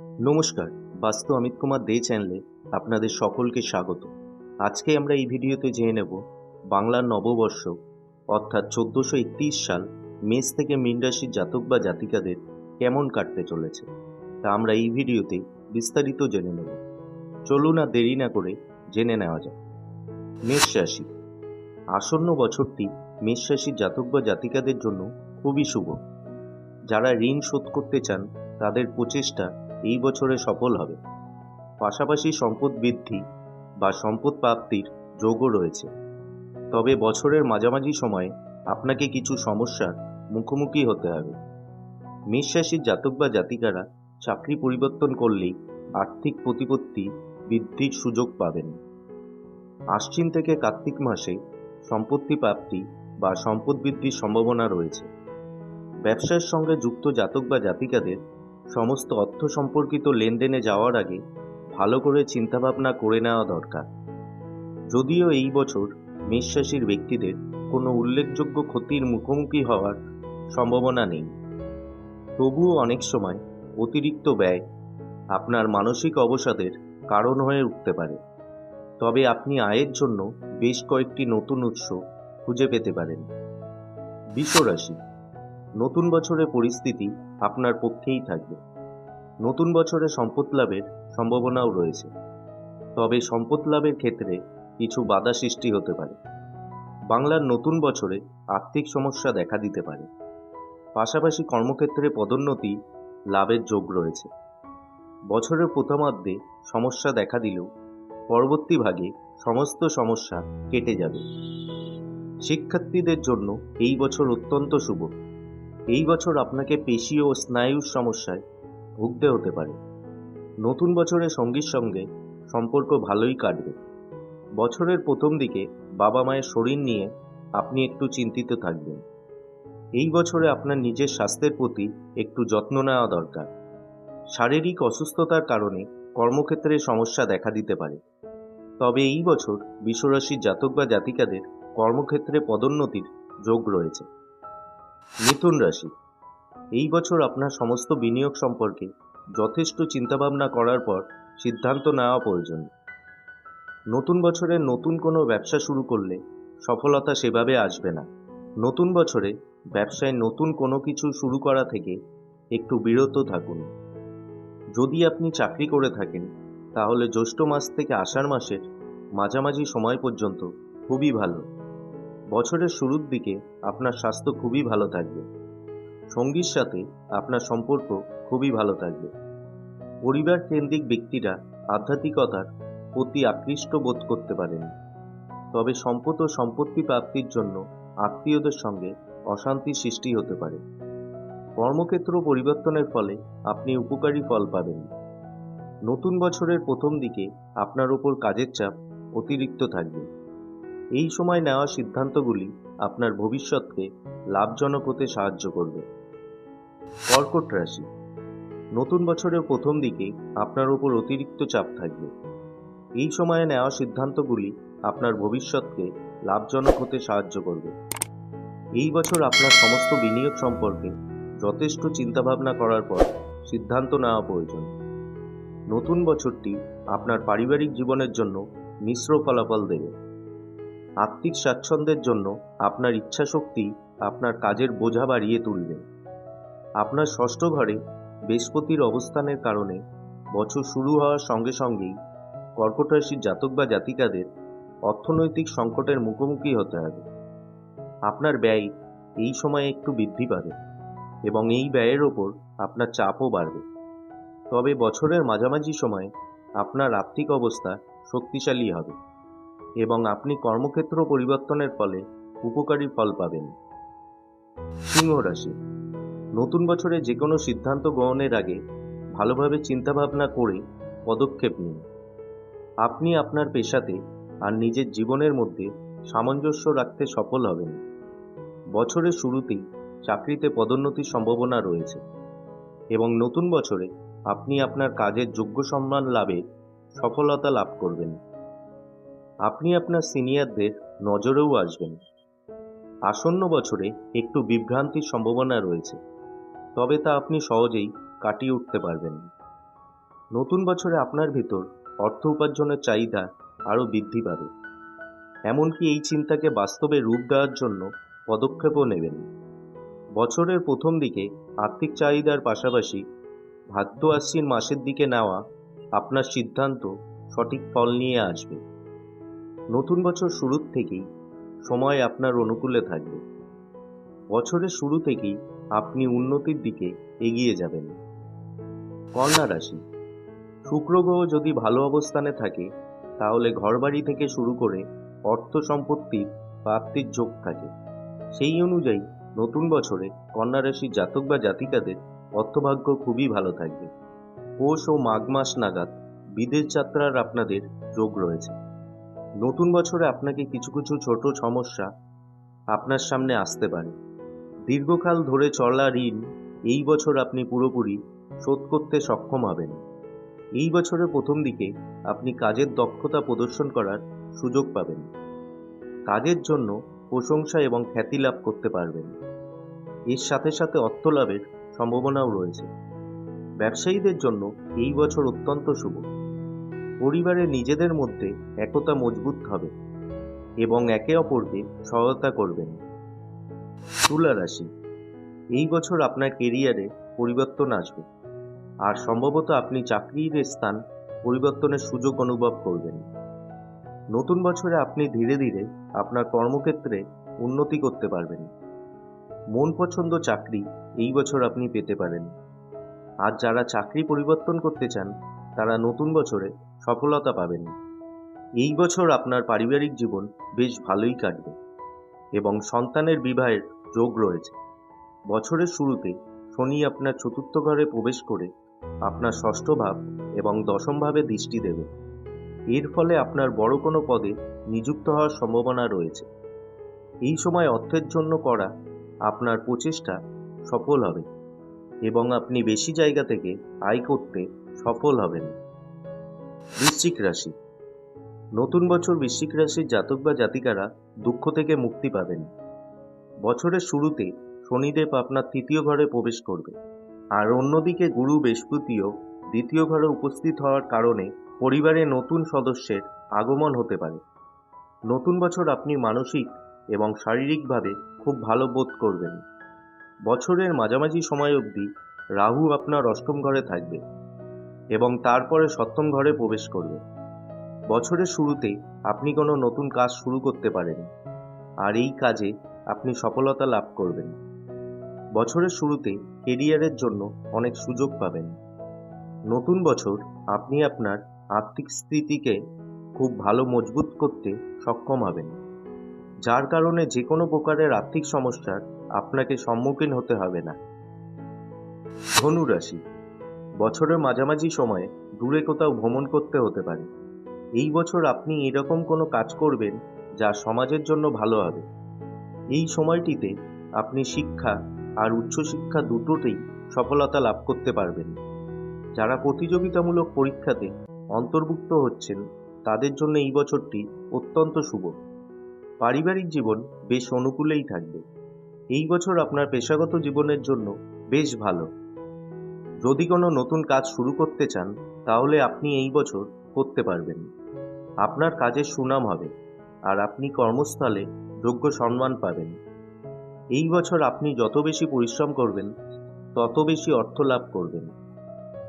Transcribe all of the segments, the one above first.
নমস্কার, বাস্তু অমিত কুমার দে চ্যানেলে আপনাদের সকলকে স্বাগত। আজকে আমরা এই ভিডিওতে জেনে নেব বাংলার নববর্ষ, অর্থাৎ চোদ্দোশো একত্রিশ সাল মেষ থেকে মীন রাশির জাতক বা জাতিকাদের কেমন কাটতে চলেছে, তা আমরা এই ভিডিওতে বিস্তারিত জেনে নেব। চলুন আর দেরি না করে জেনে নেওয়া যাক। মেষ রাশি, আসন্ন বছরটি মেষ রাশির জাতক বা জাতিকাদের জন্য খুবই শুভ। যারা ঋণ শোধ করতে চান, তাদের প্রচেষ্টা এই বছরে সফল হবে। পাশাপাশি সম্পদ বৃদ্ধি বা সম্পদ প্রাপ্তির যোগও রয়েছে। তবে বছরের মাঝামাঝি সময়ে আপনাকে কিছু সমস্যার মুখোমুখি হতে হবে। মেষ রাশির জাতক বা জাতিকারা চাকরি পরিবর্তন করলেই আর্থিক প্রতিপত্তি বৃদ্ধির সুযোগ পাবেন। আশ্বিন থেকে কার্তিক মাসে সম্পত্তি প্রাপ্তি বা সম্পদ বৃদ্ধির সম্ভাবনা রয়েছে। ব্যবসার সঙ্গে যুক্ত জাতক বা জাতিকাদের সমস্ত অর্থ সম্পর্কিত লেনদেনে যাওয়ার আগে ভালো করে চিন্তাভাবনা করে নেওয়া দরকার। যদিও এই বছর মেষ রাশির ব্যক্তিদের কোনো উল্লেখযোগ্য ক্ষতির মুখোমুখি হওয়ার সম্ভাবনা নেই। তবুও অনেক সময় অতিরিক্ত ব্যয় আপনার মানসিক অবসাদের কারণ হয়ে উঠতে পারে। তবে আপনি আয়ের জন্য বেশ কয়েকটি নতুন উৎস খুঁজে পেতে পারেন। বিশ্বরাশি রাশি নতুন বছরের পরিস্থিতি আপনার পক্ষেই থাকবে। নতুন বছরে সম্পদ লাভের সম্ভাবনাও রয়েছে। তবে সম্পদ লাভের ক্ষেত্রে কিছু বাধা সৃষ্টি হতে পারে। বাংলার নতুন বছরে আর্থিক সমস্যা দেখা দিতে পারে। পাশাপাশি কর্মক্ষেত্রে পদোন্নতি লাভের যোগ রয়েছে। বছরের প্রথমার্ধে সমস্যা দেখা দিলেও পরবর্তী ভাগে সমস্ত সমস্যা কেটে যাবে। শিক্ষার্থীদের জন্য এই বছর অত্যন্ত শুভ। এই বছর আপনাকে পেশি ও স্নায়ুর সমস্যায় ভুগতে হতে পারে। নতুন বছরে সঙ্গীর সঙ্গে সম্পর্ক ভালোই কাটবে। বছরের প্রথম দিকে বাবা মায়ের শরীর নিয়ে আপনি একটু চিন্তিত থাকবেন। এই বছরে আপনার নিজের স্বাস্থ্যের প্রতি একটু যত্ন নেওয়া দরকার। শারীরিক অসুস্থতার কারণে কর্মক্ষেত্রে সমস্যা দেখা দিতে পারে। তবে এই বছর বিশ্বরাশির জাতক বা জাতিকাদের কর্মক্ষেত্রে পদোন্নতির যোগ রয়েছে। মিথুন রাশি। এই বছর আপনার সমস্ত বিনিয়োগ সম্পর্কে যথেষ্ট চিন্তাভাবনা করার পর সিদ্ধান্ত নেওয়া প্রয়োজন। নতুন বছরে নতুন কোনো ব্যবসা শুরু করলে সফলতা সেভাবে আসবে না। নতুন বছরে ব্যবসায় নতুন কোনো কিছু শুরু করা থেকে একটু বিরত থাকুন। যদি আপনি চাকরি করে থাকেন, তাহলে জ্যৈষ্ঠ মাস থেকে আষাঢ় মাসের মাঝামাঝি সময় পর্যন্ত খুবই ভালো। বছরের শুরুর দিকে আপনার স্বাস্থ্য খুবই ভালো থাকবে। সঙ্গীর সাথে আপনার সম্পর্ক খুবই ভালো থাকবে। পরিবার কেন্দ্রিক ব্যক্তিরা আধ্যাত্মিকতার প্রতি আকৃষ্ট বোধ করতে পারেন। তবে সম্পদ ও সম্পত্তি প্রাপ্তির জন্য আত্মীয়দের সঙ্গে অশান্তি সৃষ্টি হতে পারে। কর্মক্ষেত্র পরিবর্তনের ফলে আপনি উপকারী ফল পাবেন। নতুন বছরের প্রথম দিকে আপনার ওপর কাজের চাপ অতিরিক্ত থাকবে। এই সময় নেওয়া সিদ্ধান্তগুলি আপনার ভবিষ্যৎকে লাভজনক হতে সাহায্য করবে। কর্কট রাশি। নতুন বছরের প্রথম দিকে আপনার ওপর অতিরিক্ত চাপ থাকবে। এই সময়ে নেওয়া সিদ্ধান্তগুলি আপনার ভবিষ্যৎকে লাভজনক হতে সাহায্য করবে। এই বছর আপনার সমস্ত বিনিয়োগ সম্পর্কে যথেষ্ট চিন্তাভাবনা করার পর সিদ্ধান্ত নেওয়া প্রয়োজন। নতুন বছরটি আপনার পারিবারিক জীবনের জন্য মিশ্র ফলাফল দেবে। আর্থিক স্বাচ্ছন্দ্যের জন্য আপনার ইচ্ছাশক্তি আপনার কাজের বোঝা বাড়িয়ে তুলবে। আপনার ষষ্ঠ ঘরে বৃহস্পতির অবস্থানের কারণে বছর শুরু হওয়ার সঙ্গে সঙ্গেই কর্কট রাশির জাতক বা জাতিকাদের অর্থনৈতিক সংকটের মুখোমুখি হতে হবে। আপনার ব্যয় এই সময়ে একটু বৃদ্ধি পাবে এবং এই ব্যয়ের ওপর আপনার চাপও বাড়বে। তবে বছরের মাঝামাঝি সময়ে আপনার আর্থিক অবস্থা শক্তিশালী হবে। এবং আপনি কর্মক্ষেত্র পরিবর্তনের ফলে উপকারী ফল পাবেন। সিংহ রাশি। নতুন বছরে যে কোনো সিদ্ধান্ত গ্রহণের আগে ভালোভাবে চিন্তাভাবনা করে পদক্ষেপ নিন। আপনি আপনার পেশাতে আর নিজের জীবনের মধ্যে সামঞ্জস্য রাখতে সফল হবেন। বছরের শুরুতেই চাকরিতে পদোন্নতির সম্ভাবনা রয়েছে এবং নতুন বছরে আপনি আপনার কাজের যোগ্য সম্মান লাভে সফলতা লাভ করবেন। আপনি আপনার সিনিয়রদের নজরেও আসবেন। আসন্ন বছরে একটু বিভ্রান্তির সম্ভাবনা রয়েছে, তবে তা আপনি সহজেই কাটিয়ে উঠতে পারবেন। নতুন বছরে আপনার ভিতর অর্থ উপার্জনের চাহিদা আরও বৃদ্ধি পাবে। এমনকি এই চিন্তাকে বাস্তবে রূপ দেওয়ার জন্য পদক্ষেপও নেবেন। বছরের প্রথম দিকে আর্থিক চাহিদার পাশাপাশি ভাদ্র আশ্বিন মাসের দিকে নেওয়া আপনার সিদ্ধান্ত সঠিক ফল নিয়ে আসবে। নতুন বছর শুরুর থেকেই সময় আপনার অনুকূলে থাকবে। বছরের শুরু থেকেই আপনি উন্নতির দিকে এগিয়ে যাবেন। কন্যা রাশি, শুক্র গ্রহ যদি ভালো অবস্থানে থাকে, তাহলে ঘরবাড়ি থেকে শুরু করে অর্থ সম্পত্তির প্রাপ্তির যোগ থাকে। সেই অনুযায়ী নতুন বছরে কন্যা রাশির জাতক বা জাতিকাদের অর্থভাগ্য খুবই ভালো থাকবে। পৌষ ও মাঘ মাস নাগাদ বিদেশ যাত্রার আপনাদের যোগ রয়েছে। নতুন বছরে আপনাকে কিছু কিছু ছোট সমস্যা আপনার সামনে আসতে পারে। দীর্ঘকাল ধরে চলা ঋণ এই বছর আপনি পুরোপুরি শোধ করতে সক্ষম হবেন। এই বছরের প্রথম দিকে আপনি কাজের দক্ষতা প্রদর্শন করার সুযোগ পাবেন। কাজের জন্য প্রশংসা এবং খ্যাতি লাভ করতে পারবেন। এর সাথে সাথে অর্থ লাভের সম্ভাবনাও রয়েছে। ব্যবসায়ীদের জন্য এই বছর অত্যন্ত শুভ। পরিবারের নিজেদের মধ্যে একতা মজবুত হবে এবং একে অপরকে সহায়তা করবেন। তুলা রাশি, এই বছর আপনার কেরিয়ারে পরিবর্তন আসবে। আর সম্ভবত আপনি চাকরির স্থান পরিবর্তনের সুযোগ অনুভব করবেন। নতুন বছরে আপনি ধীরে ধীরে আপনার কর্মক্ষেত্রে উন্নতি করতে পারবেন। মন পছন্দ চাকরি এই বছর আপনি পেতে পারেন। আর যারা চাকরি পরিবর্তন করতে চান, তারা নতুন বছরে সফলতা পাবেন। এই বছর আপনার পারিবারিক জীবন বেশ ভালোই কাটবে এবং সন্তানের বিবাহের যোগ রয়েছে। বছরের শুরুতে শনি আপনার চতুর্থ ঘরে প্রবেশ করে আপনার ষষ্ঠ ভাব এবং দশম ভাবে দৃষ্টি দেবে। এর ফলে আপনার বড় কোনো পদে নিযুক্ত হওয়ার সম্ভাবনা রয়েছে। এই সময় অর্থের জন্য করা আপনার প্রচেষ্টা সফল হবে এবং আপনি বেশি জায়গা থেকে আয় করতে সফল হবেন। বৃশ্চিক রাশি। নতুন বছর বৃশ্চিক রাশির জাতক বা জাতিকারা দুঃখ থেকে মুক্তি পাবেন। বছরের শুরুতে শনিদেব আপনার তৃতীয় ঘরে প্রবেশ করবে। আর অন্যদিকে গুরু বৃহস্পতিও দ্বিতীয় ঘরে উপস্থিত হওয়ার কারণে পরিবারে নতুন সদস্যের আগমন হতে পারে। নতুন বছর আপনি মানসিক এবং শারীরিকভাবে খুব ভালো বোধ করবেন। বছরের মাঝামাঝি সময় অবধি রাহু আপনার অষ্টম ঘরে থাকবে। এবং তারপরে সপ্তম ঘরে প্রবেশ করবে। বছরের শুরুতে আপনি কোনো নতুন কাজ শুরু করতে পারেন, আর এই কাজে আপনি সফলতা লাভ করবেন। বছরের শুরুতে কেরিয়ারের জন্য অনেক সুযোগ পাবেন। নতুন বছর আপনি আপনার আর্থিক স্থিতিকে খুব ভালো মজবুত করতে সক্ষম হবেন, যার কারণে যে কোনো প্রকারের আর্থিক সমস্যার আপনাকে সম্মুখীন হতে হবে না। ধনু রাশি বছরের মাঝামাঝি সময়ে দূরে কোথাও ভ্রমণ করতে হতে পারে। এই বছর আপনি এরকম কোনো কাজ করবেন যা সমাজের জন্য ভালো হবে। এই সময়টিতে আপনি শিক্ষা আর উচ্চশিক্ষা দুটোতেই সফলতা লাভ করতে পারবেন। যারা প্রতিযোগিতামূলক পরীক্ষাতে অন্তর্ভুক্ত হচ্ছেন, তাদের জন্য এই বছরটি অত্যন্ত শুভ। পারিবারিক জীবন বেশ অনুকূলেই থাকবে। এই বছর আপনার পেশাগত জীবনের জন্য বেশ ভালো। যদি কোনো নতুন কাজ শুরু করতে চান, তাহলে আপনি এই বছর করতে পারবেন। আপনার কাজের সুনাম হবে আর আপনি কর্মস্থলে যোগ্য সম্মান পাবেন। এই বছর আপনি যত বেশি পরিশ্রম করবেন, তত বেশি অর্থ লাভ করবেন।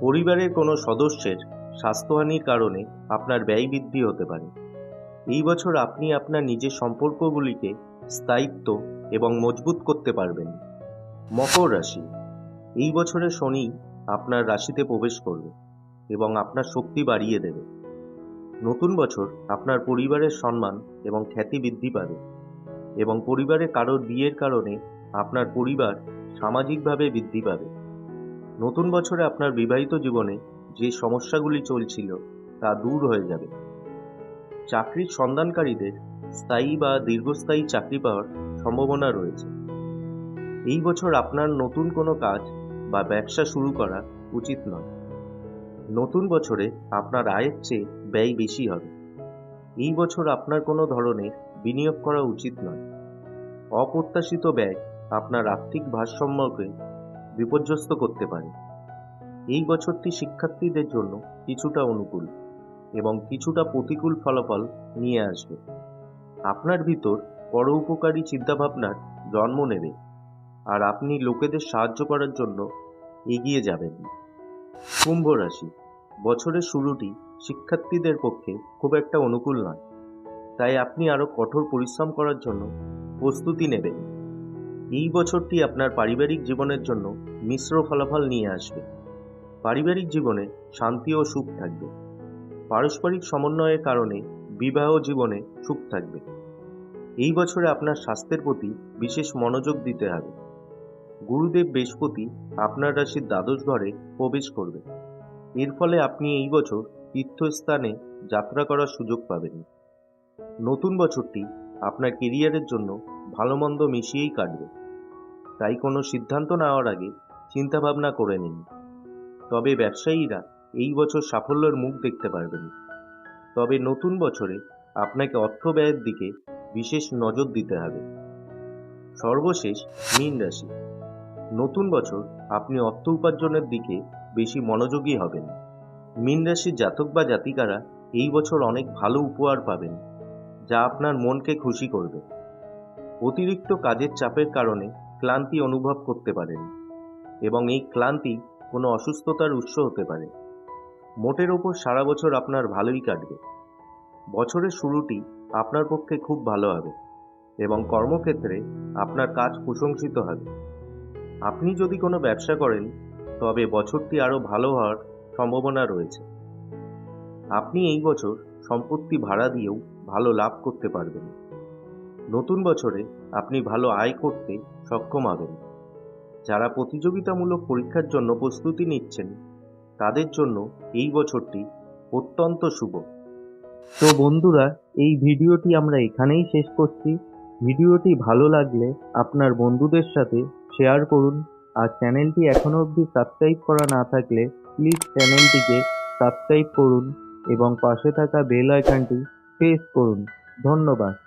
পরিবারের কোনো সদস্যের স্বাস্থ্যহানির কারণে আপনার ব্যয় বৃদ্ধি হতে পারে। এই বছর আপনি আপনার নিজের সম্পর্কগুলিকে স্থায়িত্ব এবং মজবুত করতে পারবেন। মকর রাশি। এই বছরে শনি আপনার রাশিতে প্রবেশ করবে এবং আপনার শক্তি বাড়িয়ে দেবে। নতুন বছর আপনার পরিবারের সম্মান এবং খ্যাতি বৃদ্ধি পাবে এবং পরিবারে কারোর বিয়ের কারণে আপনার পরিবার সামাজিকভাবে বৃদ্ধি পাবে। নতুন বছরে আপনার বিবাহিত জীবনে যে সমস্যাগুলি চলছিল তা দূর হয়ে যাবে। চাকরির সন্ধানকারীদের স্থায়ী বা দীর্ঘস্থায়ী চাকরি পাওয়ার সম্ভাবনা রয়েছে। এই বছর আপনার নতুন কোনো কাজ বা ব্যবসা শুরু করা উচিত নয়। নতুন বছরে আপনার আয়ের চেয়ে ব্যয় বেশি হবে। এই বছর আপনার কোনো ধরনের বিনিয়োগ করা উচিত নয়। অপ্রত্যাশিত ব্যয় আপনার আর্থিক ভারসাম্যকে বিপর্যস্ত করতে পারে। এই বছরটি শিক্ষার্থীদের জন্য কিছুটা অনুকূল এবং কিছুটা প্রতিকূল ফলাফল নিয়ে আসবে। আপনার ভিতর পরোপকারী চিন্তাভাবনার জন্ম নেবে। আর আপনি লোকেদের সাহায্য করার জন্য এগিয়ে যাবেন কুম্ভ রাশি, বছরের শুরুটি শিক্ষার্থীদের পক্ষে খুব একটা অনুকূল নয়। তাই আপনি আরও কঠোর পরিশ্রম করার জন্য প্রস্তুতি নেবেন। এই বছরটি আপনার পারিবারিক জীবনের জন্য মিশ্র ফলাফল নিয়ে আসবে। পারিবারিক জীবনে শান্তি ও সুখ থাকবে। পারস্পরিক সমন্বয়ের কারণে বিবাহ জীবনে সুখ থাকবে। এই বছরে আপনার স্বাস্থ্যের প্রতি বিশেষ মনোযোগ দিতে হবে। গুরুদেব বৃহস্পতি আপনার রাশির দ্বাদশ ঘরে প্রবেশ করবে এর ফলে আপনি এই বছর তীর্থস্থানে যাত্রা করার সুযোগ পাবেন। নতুন বছরটি আপনার কেরিয়ারের জন্য ভালো মন্দ মিশিয়েই কাটবে। তাই কোনো সিদ্ধান্ত নেওয়ার আগে চিন্তাভাবনা করে নিন। তবে ব্যবসায়ীরা এই বছর সাফল্যের মুখ দেখতে পারবেন। তবে নতুন বছরে আপনাকে অর্থ ব্যয়ের দিকে বিশেষ নজর দিতে হবে। সর্বশেষ মীন রাশি। নতুন বছর আপনি অর্থ উপার্জনের দিকে বেশি মনোযোগী হবেন। মীন রাশির জাতক বা জাতিকারা এই বছর অনেক ভালো উপহার পাবেন, যা আপনার মনকে খুশি করবে। অতিরিক্ত কাজের চাপের কারণে ক্লান্তি অনুভব করতে পারেন এবং এই ক্লান্তি কোনো অসুস্থতার উৎস হতে পারে। মোটের ওপর সারা বছর আপনার ভালোই কাটবে। বছরের শুরুটি আপনার পক্ষে খুব ভালো হবে এবং কর্মক্ষেত্রে আপনার কাজ প্রশংসিত হবে। আপনি যদি কোনো ব্যবসা করেন, তবে বছরটি আরও ভালো হওয়ার সম্ভাবনা রয়েছে। আপনি এই বছর সম্পত্তি ভাড়া দিয়েও ভালো লাভ করতে পারবেন। নতুন বছরে আপনি ভালো আয় করতে সক্ষম হবেন। যারা প্রতিযোগিতামূলক পরীক্ষার জন্য প্রস্তুতি নিচ্ছেন, তাদের জন্য এই বছরটি অত্যন্ত শুভ। তো বন্ধুরা, এই ভিডিওটি আমরা এখানেই শেষ করছি। ভিডিওটি ভালো লাগলে আপনার বন্ধুদের সাথে শেয়ার করুন। আর চ্যানেলটি এখনও অবধি সাবস্ক্রাইব করা না থাকলে প্লিজ চ্যানেলটিকে সাবস্ক্রাইব করুন এবং পাশে থাকা বেল আইকনটি প্রেস করুন। ধন্যবাদ।